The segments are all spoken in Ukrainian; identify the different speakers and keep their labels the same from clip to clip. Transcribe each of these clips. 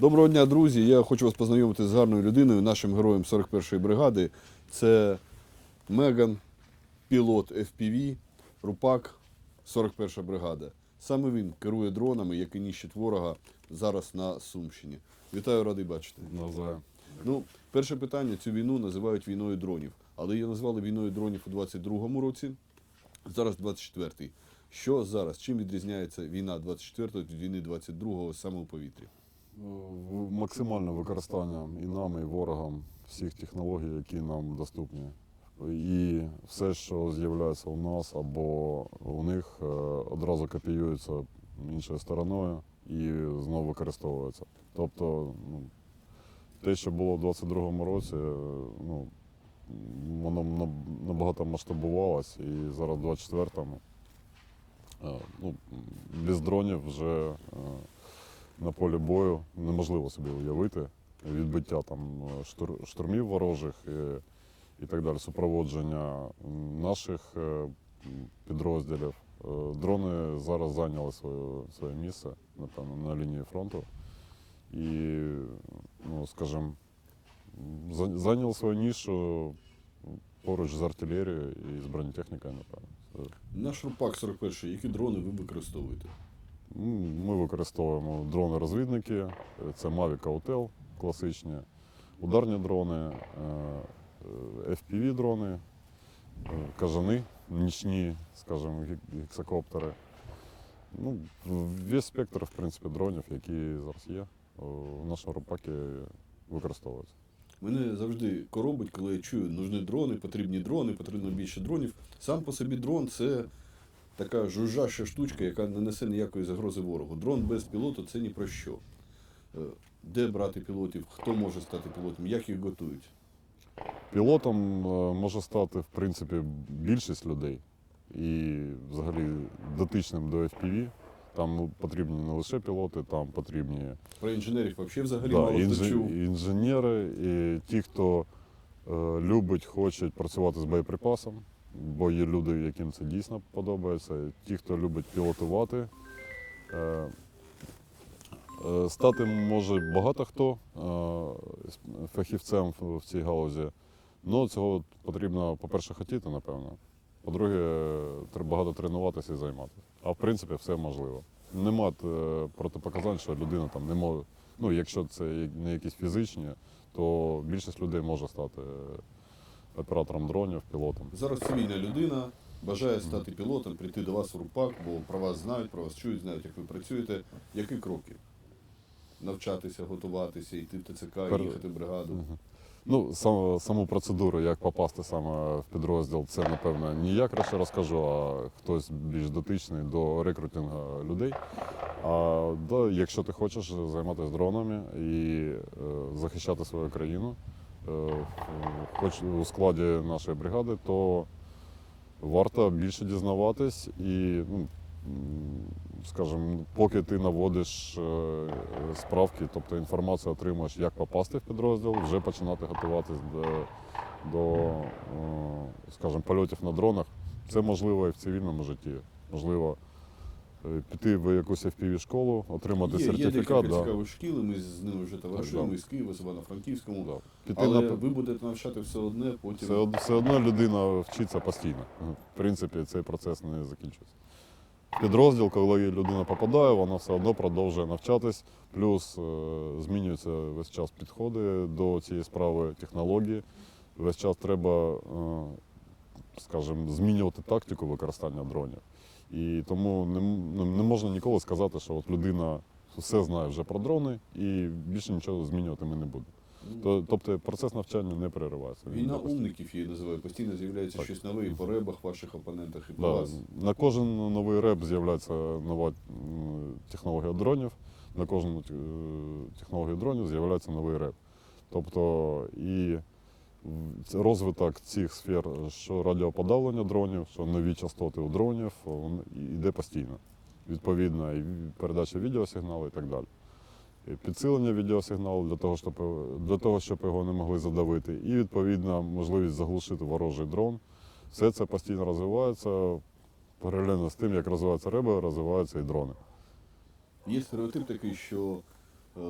Speaker 1: Доброго дня, друзі. Я хочу вас познайомити з гарною людиною, нашим героєм 41-ї бригади. Це Меган, пілот FPV, Рупак, 41 бригада. Саме він керує дронами, які ніщать ворога зараз на Сумщині. Вітаю, радий бачити.
Speaker 2: Навзаєм.
Speaker 1: Ну, перше питання: цю війну називають війною дронів. Але її назвали війною дронів у 22-му році, зараз 24-й. Що зараз? Чим відрізняється війна 24-го від війни 22-го саме у повітрі?
Speaker 2: Максимальне використання і нам, і ворогам всіх технологій, які нам доступні. І все, що з'являється у нас або у них, е, одразу копіюється іншою стороною і знову використовується. Тобто, ну, те, що було в 22-му році, е, ну, воно набагато масштабувалось, і зараз в 24-му е, ну, без дронів вже. На полі бою неможливо собі уявити. Відбиття там е, штур- штурмів ворожих і, і так далі, супроводження наших е, підрозділів. Е, Дрони зараз зайняли своє, своє місце, напевно, на лінії фронту. І, ну, скажімо, зайняли свою нішу поруч з артилерією і з бронетехнікою, напевно.
Speaker 1: Наш Рупак 41 які дрони ви використовуєте?
Speaker 2: Ми використовуємо дрони-розвідники, це Mavic Autel класичні, ударні дрони, е, е, FPV-дрони, е, кажани, нічні, скажімо, гек- гексакоптери. Ну, весь спектр, в принципі, дронів, які зараз є, в нашому рупакі використовуються.
Speaker 1: Мене завжди коробить, коли я чую, нужні дрони, потрібні дрони, потрібно більше дронів. Сам по собі дрон це така жужжаща штучка, яка не несе ніякої загрози ворогу. Дрон без пілоту це ні про що. Е, Де брати пілотів, хто може стати пілотом, як їх готують?
Speaker 2: Пілотом е, може стати, в принципі, більшість людей і взагалі дотичним до FPV. Там ну, потрібні не лише пілоти, там потрібні
Speaker 1: Про інженерів взагалі взагалі
Speaker 2: да,
Speaker 1: мало чув.
Speaker 2: інженери, і ті, хто е, любить, хочуть працювати з боєприпасом, бо є люди, яким це дійсно подобається. Ті, хто любить пілотувати. Е, е, Стати може багато хто е, фахівцем в цій галузі. Ну, цього потрібно, по-перше, хотіти, напевно. По-друге, треба багато тренуватися і займатися. А в принципі, все можливо. Нема протипоказань, що людина там не може. Ну, якщо це не якісь фізичні, то більшість людей може стати оператором дронів, пілотом.
Speaker 1: Зараз цивільна людина бажає стати пілотом, прийти до вас в Рупак, бо про вас знають, про вас чують, знають, як ви працюєте. Які кроки? Навчатися, готуватися, йти в ТЦК,
Speaker 2: Пер-
Speaker 1: їхати в бригаду.
Speaker 2: Мгм. Ну, сам, саму процедуру, як попасти саме в підрозділ, це напевно не я краще розкажу, а хтось більш дотичний до рекрутингу людей. А да, якщо ти хочеш займатися дронами і е, захищати свою країну, хоч у складі нашої бригади, то варто більше дізнаватись і, ну, скажімо, поки ти наводиш е, справки, тобто інформацію отримуєш, як попасти в підрозділ, вже починати готуватись до, до е, скажімо, польотів на дронах. Це можливо і в цивільному житті. Можливо, е, піти в якусь FPV-школу, отримати
Speaker 1: Є, є
Speaker 2: сертифікат.
Speaker 1: декілька
Speaker 2: да.
Speaker 1: цікавих шкіл, ми з ними вже товаришуємо
Speaker 2: да.
Speaker 1: із Києва, з Івано-Франківському.
Speaker 2: Да. Піти
Speaker 1: Але
Speaker 2: на
Speaker 1: ви будете навчати все одне, потім.
Speaker 2: все, все одно людина вчиться постійно. В принципі, цей процес не закінчується. Підрозділ, коли людина попадає, вона все одно продовжує навчатись, плюс е, змінюються весь час підходи до цієї справи, технології. Весь час треба, е, скажімо, змінювати тактику використання дронів. І тому не, ну, не можна ніколи сказати, що от людина все знає вже про дрони і більше нічого змінювати ми не будемо. Тобто процес навчання не переривається.
Speaker 1: Війна умників її називають. Постійно з'являється щось нове і по ребах ваших опонентах, і по
Speaker 2: Да,
Speaker 1: вас.
Speaker 2: на кожен новий реп з'являється нова технологія дронів, на кожну е, технологію дронів з'являється новий реп. Тобто і розвиток цих сфер, що радіоподавлення дронів, що нові частоти у дронів, він йде постійно. Відповідно, і передача відеосигналу і так далі. І підсилення відеосигналу для того, щоб, для того, щоб його не могли задавити, і відповідно можливість заглушити ворожий дрон. Все це постійно розвивається. Паралельно з тим, як розвиваються риби, розвиваються і дрони.
Speaker 1: Є стереотип такий, що е,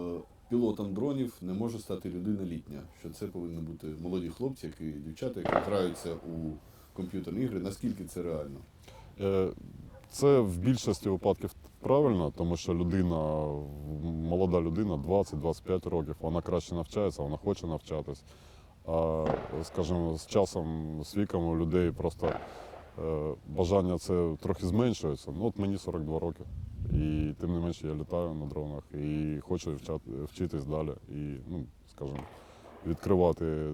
Speaker 1: пілотом дронів не може стати людина літня. Що це повинні бути молоді хлопці, які дівчата, які граються у комп'ютерні ігри. Наскільки це реально?
Speaker 2: Е, Це в більшості випадків правильно, тому що людина, молода людина, 20-25 років, вона краще навчається, вона хоче навчатись. А, скажімо, з часом, з віком у людей просто е, бажання це трохи зменшується. Ну, от мені 42 роки. І тим не менше я літаю на дронах і хочу вчати, вчитись далі. І, ну, скажімо, відкривати е,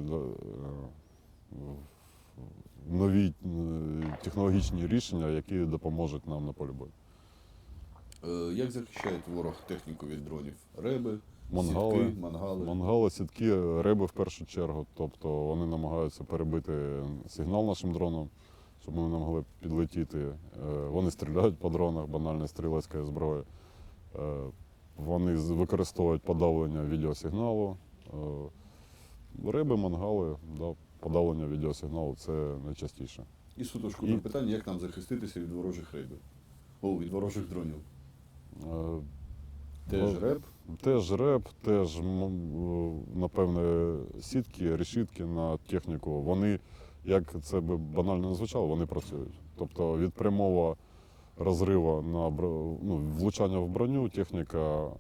Speaker 2: нові е, технологічні рішення, які допоможуть нам на полі бою.
Speaker 1: Е, Як захищають ворог техніку від дронів? Реби,
Speaker 2: Мангали,
Speaker 1: сітки, мангали.
Speaker 2: мангали, сітки, риби в першу чергу. Тобто вони намагаються перебити сигнал нашим дронам, щоб ми не могли підлетіти. Е, Вони стріляють по дронах, банальна стрілецька зброя. Е, Вони використовують подавлення відеосигналу. Е, Риби, мангали, да, подавлення відеосигналу це найчастіше.
Speaker 1: І суто шкурне
Speaker 2: І-
Speaker 1: питання, як нам захиститися від ворожих рейбів? О, від ворожих дронів.
Speaker 2: Е,
Speaker 1: Теж
Speaker 2: Ну,
Speaker 1: реп.
Speaker 2: Теж реп, теж напевне сітки, решітки на техніку. Вони, як це би банально не звучало, вони працюють. Тобто від прямого розриву на ну, влучання в броню техніка е,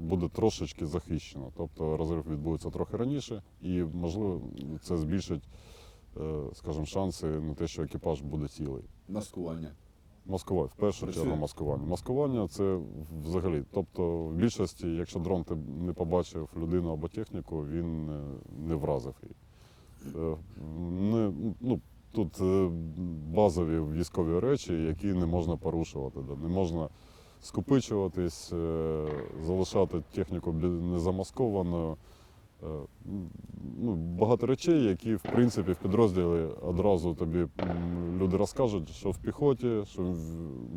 Speaker 2: буде трошечки захищена. Тобто розрив відбудеться трохи раніше, і можливо це збільшить, е, скажімо, шанси на те, що екіпаж буде цілий.
Speaker 1: Маскування.
Speaker 2: Маскування, в першу
Speaker 1: Працює.
Speaker 2: чергу маскування. Маскування це взагалі. Тобто, в більшості, якщо дрон ти не побачив людину або техніку, він не вразив її. Е, Не, ну, тут е, базові військові речі, які не можна порушувати. Не можна скупичуватись, е, залишати техніку незамаскованою. Ну, багато речей, які в принципі в підрозділі одразу тобі люди розкажуть, що в піхоті, що в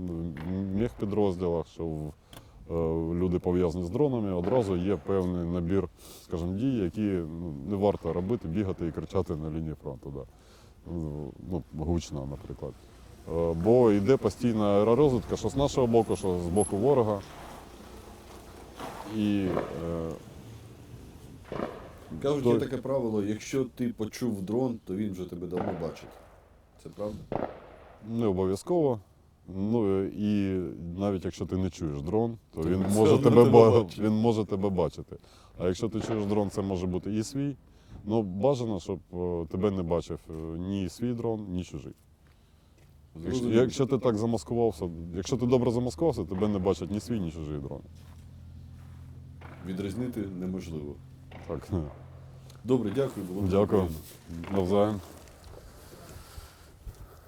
Speaker 2: в мехпідрозділах, що в, люди пов'язані з дронами, одразу є певний набір, скажімо, дій, які ну, не варто робити, бігати і кричати на лінії фронту. Да. Ну, гучно, наприклад. Е, Бо йде постійна аеророзвідка, що з нашого боку, що з боку ворога. І е,
Speaker 1: Кажуть, є таке правило, якщо ти почув дрон, то він вже тебе давно бачить. Це правда?
Speaker 2: Не обов'язково. Ну і навіть якщо ти не чуєш дрон, то він може тебе,
Speaker 1: тебе
Speaker 2: він може тебе бачити. А якщо ти чуєш дрон, це може бути і свій. Ну бажано, щоб е, тебе не бачив е, ні свій дрон, ні чужий. Якщо, якщо ти так замаскувався, якщо ти добре замаскувався, тебе не бачать ні свій, ні чужий дрон.
Speaker 1: Відрізнити неможливо.
Speaker 2: Так,
Speaker 1: Добре, дякую. Було
Speaker 2: дякую. Навзаєм.